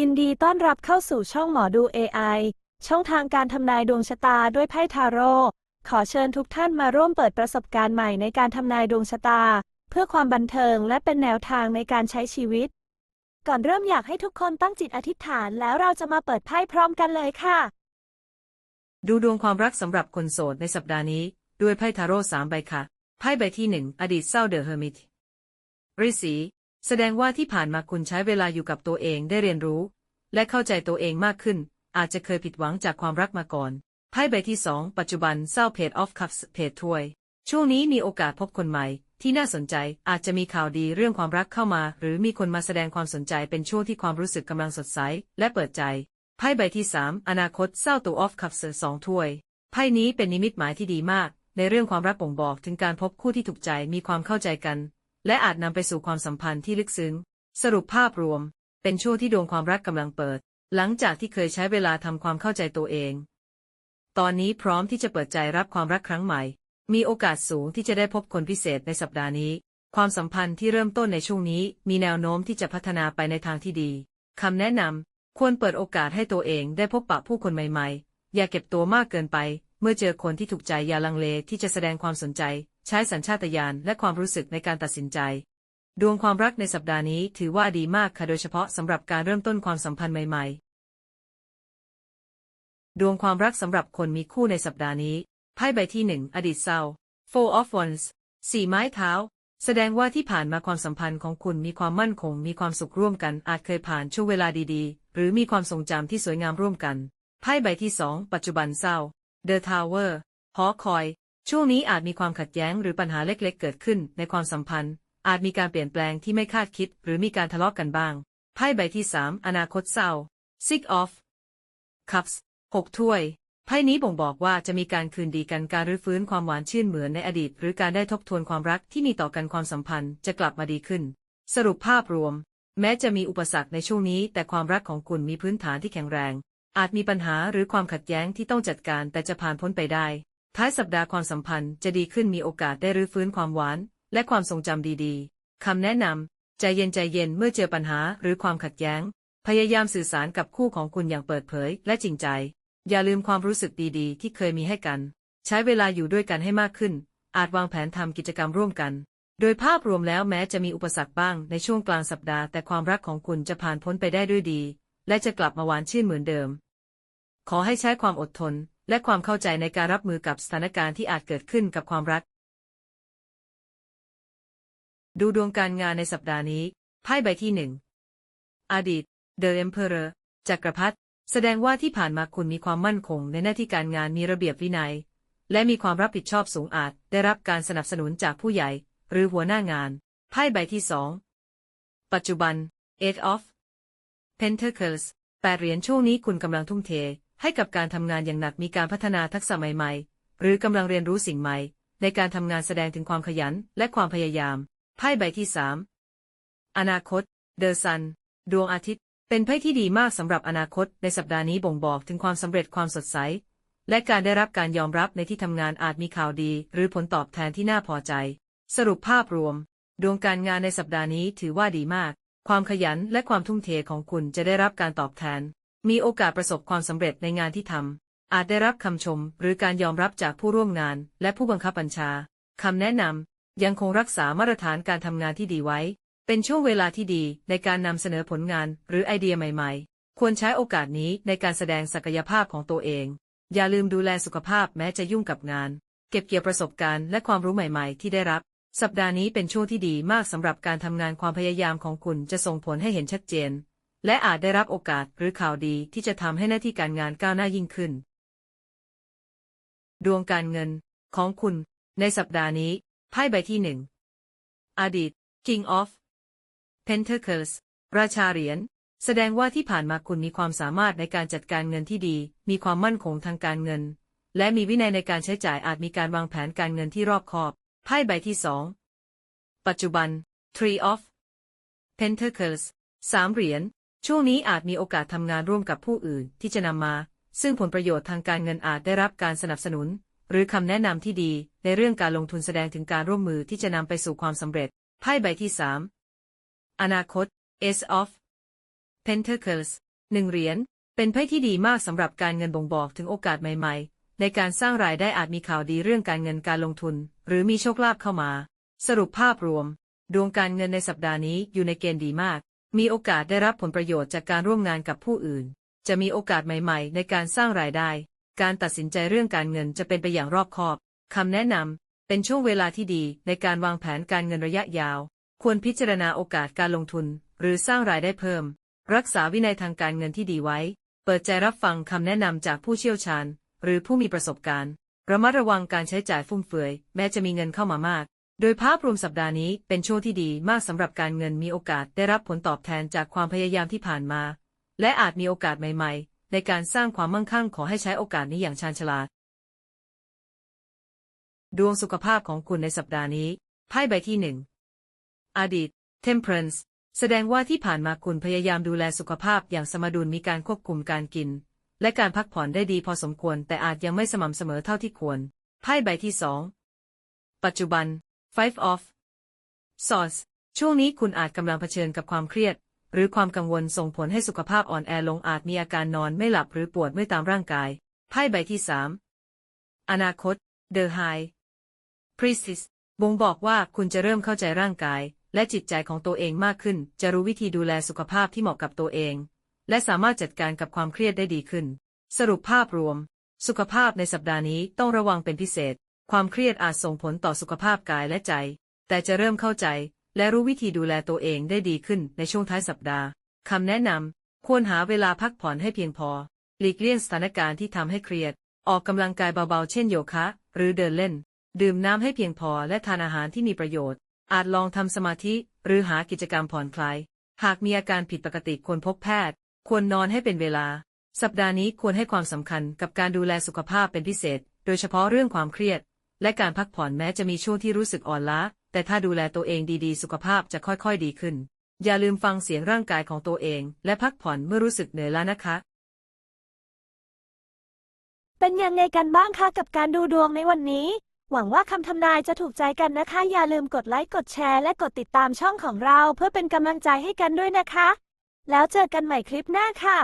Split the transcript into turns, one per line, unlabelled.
ยินดีต้อนรับเข้าสู่ช่องหมอดู AI ช่องทางการทำนายดวงชะตาด้วยไพ่ทาโร่ ขอเชิญทุกท่านมาร่วมเปิดประสบการณ์ใหม่ในการทำนายดวงชะตา เพื่อความบันเทิงและเป็นแนวทางในการใช้ชีวิต ก่อนเริ่มอยากให้ทุกคนตั้งจิตอธิษฐานแล้วเราจะมาเปิดไพ่พร้อมกันเลยค่ะ
ดูดวงความรักสำหรับคนโสดในสัปดาห์นี้ ด้วยไพ่ทาโร่สามใบค่ะ ไพ่ใบที่หนึ่งอดีตเศร้าเดอะเฮอร์มิตฤาษี แสดงว่าที่ผ่านมาคุณใช้เวลาอยู่กับตัวเองได้เรียนรู้ และเข้าใจตัวเองมากขึ้น อาจจะเคยผิดหวังจากความรักมาก่อนไพ่ใบที่สองปัจจุบันเศร้าเพจออฟคัพส์เพจถ้วย ช่วงนี้มีโอกาสพบคนใหม่ ที่น่าสนใจอาจจะมีข่าวดีเรื่องความรักเข้ามา หรือมีคนมาแสดงความสนใจเป็นช่วงที่ความรู้สึกกำลังสดใส และเปิดใจไพ่ใบที่สามอนาคตเศร้าตัวออฟคัพส์สองถ้วยไพ่นี้เป็นนิมิตหมายที่ดีมาก ในเรื่องความรักบ่งบอกถึงการพบคู่ที่ถูกใจมีความเข้าใจกัน และอาจนำไปสู่ความสัมพันธ์ที่ลึกซึ้ง สรุปภาพรวม เป็นช่วงที่ดวงความรักกำลังเปิด หลังจากที่เคยใช้เวลาทำความเข้าใจตัวเอง ตอนนี้พร้อมที่จะเปิดใจรับความรักครั้งใหม่ มีโอกาสสูงที่จะได้พบคนพิเศษในสัปดาห์นี้ ความสัมพันธ์ที่เริ่มต้นในช่วงนี้ มีแนวโน้มที่จะพัฒนาไปในทางที่ดีคำแนะนำควรเปิดโอกาสให้ตัวเองได้พบปะผู้คนใหม่ ๆ อย่าเก็บตัวมากเกินไป เมื่อเจอคนที่ถูกใจอย่าลังเลที่จะแสดงความสนใจ ใช้สัญชาตญาณและความรู้สึกในการตัดสินใจ ดวงความรักในสัปดาห์นี้ถือว่าดีมากค่ะโดยเฉพาะสำหรับการเริ่มต้นความสัมพันธ์ใหม่ ๆ ดวงความรักสำหรับคนมีคู่ในสัปดาห์นี้ไพ่ใบที่หนึ่งอดีตเศร้า Four of Wands สี่ไม้เท้า แสดงว่าที่ผ่านมาความสัมพันธ์ของคุณมีความมั่นคง มีความสุขร่วมกัน อาจเคยผ่านช่วงเวลาดีๆ หรือมีความทรงจำที่สวยงามร่วมกันไพ่ใบที่สองปัจจุบันเศร้า The Tower หอคอย ช่วงนี้อาจมีความขัดแย้งหรือปัญหาเล็กๆ เกิดขึ้นในความสัมพันธ์ อาจมีการเปลี่ยนแปลงที่ไม่คาดคิด หรือมีการทะเลาะกกันบ้าง ไพ่ใบที่สามอนาคตเศร้า Six of Cups หกถ้วย ไพ่นี้บ่งบอกว่าจะมีการคืนดีกันการรื้อฟื้นความหวานชื่นเหมือนในอดีต หรือการได้ทบทวนความรักที่มีต่อกันความสัมพันธ์จะกลับมาดีขึ้น สรุปภาพรวม แม้จะมีอุปสรรคในช่วงนี้ แต่ความรักของคุณมีพื้นฐานที่แข็งแรง อาจมีปัญหาหรือความขัดแย้งที่ต้องจัดการแต่จะผ่านพ้นไปได้ ท้ายสัปดาห์ความสัมพันธ์จะดีขึ้นมีโอกาสได้รื้อฟื้นความหวาน และความทรงจำดีๆ คำแนะนำใจเย็นใจเย็นเมื่อเจอปัญหาหรือความขัดแย้ง พยายามสื่อสารกับคู่ของคุณอย่างเปิดเผย และจริงใจ อย่าลืมความรู้สึกดีๆ ที่เคยมีให้กัน ใช้เวลาอยู่ด้วยกันให้มากขึ้น อาจวางแผนทำกิจกรรมร่วมกัน โดยภาพรวมแล้วแม้จะมีอุปสรรคบ้างในช่วงกลางสัปดาห์แต่ความรักของคุณจะผ่านพ้นไปได้ด้วยดี และจะกลับมาหวานชื่นเหมือนเดิม ขอให้ใช้ความอดทนและความเข้าใจในการรับมือกับสถานการณ์ที่อาจเกิดขึ้นกับความรัก ดูดวงการงานในสัปดาห์นี้ไพ่ใบที่หนึ่งอดีต The Emperor จักรพรรดิแสดงว่าที่ผ่านมาคุณมีความมั่นคงในหน้าที่การงานมีระเบียบวินัย และมีความรับผิดชอบสูงอาจ ได้รับการสนับสนุนจากผู้ใหญ่ หรือหัวหน้างานไพ่ใบที่สองปัจจุบัน Eight of Pentacles แปดเหรียญช่วงนี้คุณกำลังทุ่มเท ให้กับการทำงานอย่างหนักมีการพัฒนาทักษะใหม่ๆ หรือกำลังเรียนรู้สิ่งใหม่ ในการทำงานแสดงถึงความขยันและความพยายาม ไพ่ใบที่สามอนาคต The Sun ดวงอาทิตย์ เป็นไพ่ที่ดีมากสำหรับอนาคต ในสัปดาห์นี้บ่งบอกถึงความสำเร็จความสดใส และการได้รับการยอมรับในที่ทำงานอาจมีข่าวดี หรือผลตอบแทนที่น่าพอใจ สรุปภาพรวม ดวงการงานในสัปดาห์นี้ถือว่าดีมาก ความขยันและความทุ่มเทของคุณจะได้รับการตอบแทน มีโอกาสประสบความสำเร็จในงานที่ทำอาจได้รับคำชมหรือการยอมรับจากผู้ร่วมงานและผู้บังคับบัญชาคำแนะนำยังคงรักษามาตรฐานการทำงานที่ดีไว้ เป็นช่วงเวลาที่ดีในการนำเสนอผลงานหรือไอเดียใหม่ ๆ ควรใช้โอกาสนี้ในการแสดงศักยภาพของตัวเอง อย่าลืมดูแลสุขภาพแม้จะยุ่งกับงาน เก็บเกี่ยวประสบการณ์และความรู้ใหม่ๆ ที่ได้รับ สัปดาห์นี้เป็นช่วงที่ดีมากสำหรับการทำงานความพยายามของคุณจะส่งผลให้เห็นชัดเจน และอาจได้รับโอกาสหรือข่าวดีที่จะทำให้หน้าที่การงานก้าวหน้ายิ่งขึ้น ดวงการเงินของคุณในสัปดาห์นี้ไพ่ใบที่หนึ่งอดีต King of Pentacles ราชาเหรียญแสดงว่าที่ผ่านมาคุณมีความสามารถในการจัดการเงินที่ดี มีความมั่นคงทางการเงิน และมีวินัยในการใช้จ่ายอาจมีการวางแผนการเงินที่รอบคอบ ไพ่ใบที่สอง ปัจจุบัน Tree of Pentacles สามเหรียญ ช่วงนี้อาจมีโอกาสทำงานร่วมกับผู้อื่นที่จะนำมา ซึ่งผลประโยชน์ทางการเงินอาจได้รับการสนับสนุน หรือคำแนะนำที่ดี ในเรื่องการลงทุนแสดงถึงการร่วมมือที่จะนำไปสู่ความสำเร็จ ไพ่ใบที่สามอนาคต Ace of Pentacles หนึ่งเหรียญ เป็นไพ่ที่ดีมากสำหรับการเงินบ่งบอกถึงโอกาสใหม่ ๆ ในการสร้างรายได้อาจมีข่าวดีเรื่องการเงินการลงทุน หรือมีโชคลาภเข้ามา สรุปภาพรวม ดวงการเงินในสัปดาห์นี้อยู่ในเกณฑ์ดีมาก มีโอกาสได้รับผลประโยชน์จากการร่วมงานกับผู้อื่น จะมีโอกาสใหม่ ๆ ในการสร้างรายได้ การตัดสินใจเรื่องการเงินจะเป็นไปอย่างรอบคอบคำแนะนำเป็นช่วงเวลาที่ดีในการวางแผนการเงินระยะยาว ควรพิจารณาโอกาสการลงทุน หรือสร้างรายได้เพิ่ม รักษาวินัยทางการเงินที่ดีไว้ เปิดใจรับฟังคำแนะนำจากผู้เชี่ยวชาญ หรือผู้มีประสบการณ์ ระมัดระวังการใช้จ่ายฟุ่มเฟือย แม้จะมีเงินเข้ามามาก โดยภาพรวมสัปดาห์นี้เป็นช่วงที่ดีมากสำหรับการเงินมีโอกาสได้รับผลตอบแทนจากความพยายามที่ผ่านมา และอาจมีโอกาสใหม่ๆ ในการสร้างความมั่งคั่งขอให้ใช้โอกาสนี้อย่างชาญฉลาด ดวงสุขภาพของคุณในสัปดาห์นี้ไพ่ใบที่หนึ่งอดีต Temperance แสดงว่าที่ผ่านมาคุณพยายามดูแลสุขภาพอย่างสมดุลมีการควบคุมการกิน และการพักผ่อนได้ดีพอสมควร แต่อาจยังไม่สม่ำเสมอเท่าที่ควรไพ่ใบที่สองปัจจุบัน Five of Swords ช่วงนี้คุณอาจกำลังเผชิญกับความเครียด หรือความกังวลส่งผลให้สุขภาพอ่อนแอลงอาจมีอาการนอนไม่หลับหรือปวดเมื่อยตามร่างกาย ไพ่ใบที่สามอนาคต The High Priestess บ่งบอกว่าคุณจะเริ่มเข้าใจร่างกาย และจิตใจของตัวเองมากขึ้น จะรู้วิธีดูแลสุขภาพที่เหมาะกับตัวเอง และสามารถจัดการกับความเครียดได้ดีขึ้น สรุปภาพรวม สุขภาพในสัปดาห์นี้ต้องระวังเป็นพิเศษ ความเครียดอาจส่งผลต่อสุขภาพกายและใจ แต่จะเริ่มเข้าใจ และรู้วิธีดูแลตัวเองได้ดีขึ้นในช่วงท้ายสัปดาห์คำแนะนำควรหาเวลาพักผ่อนให้เพียงพอ หลีกเลี่ยงสถานการณ์ที่ทำให้เครียด ออกกำลังกายเบาๆ เช่นโยคะ หรือเดินเล่น ดื่มน้ำให้เพียงพอและทานอาหารที่มีประโยชน์ อาจลองทำสมาธิ หรือหากิจกรรมผ่อนคลาย หากมีอาการผิดปกติควรพบแพทย์ ควรนอนให้เป็นเวลา สัปดาห์นี้ควรให้ความสำคัญกับการดูแลสุขภาพเป็นพิเศษ โดยเฉพาะเรื่องความเครียด และการพักผ่อนแม้จะมีช่วงที่รู้สึกอ่อนล้า แต่ถ้าดูแลตัวเองดีๆ สุขภาพจะค่อยๆดีขึ้น อย่าลืมฟังเสียงร่างกายของตัวเอง และพักผ่อนเมื่อรู้สึกเหนื่อยล้านะคะ
เป็นยังไงกันบ้างคะกับการดูดวงในวันนี้ หวังว่าคำทำนายจะถูกใจกันนะคะ อย่าลืมกดไลค์กดแชร์และกดติดตามช่องของเรา เพื่อเป็นกำลังใจให้กันด้วยนะคะ แล้วเจอกันใหม่คลิปหน้าค่ะ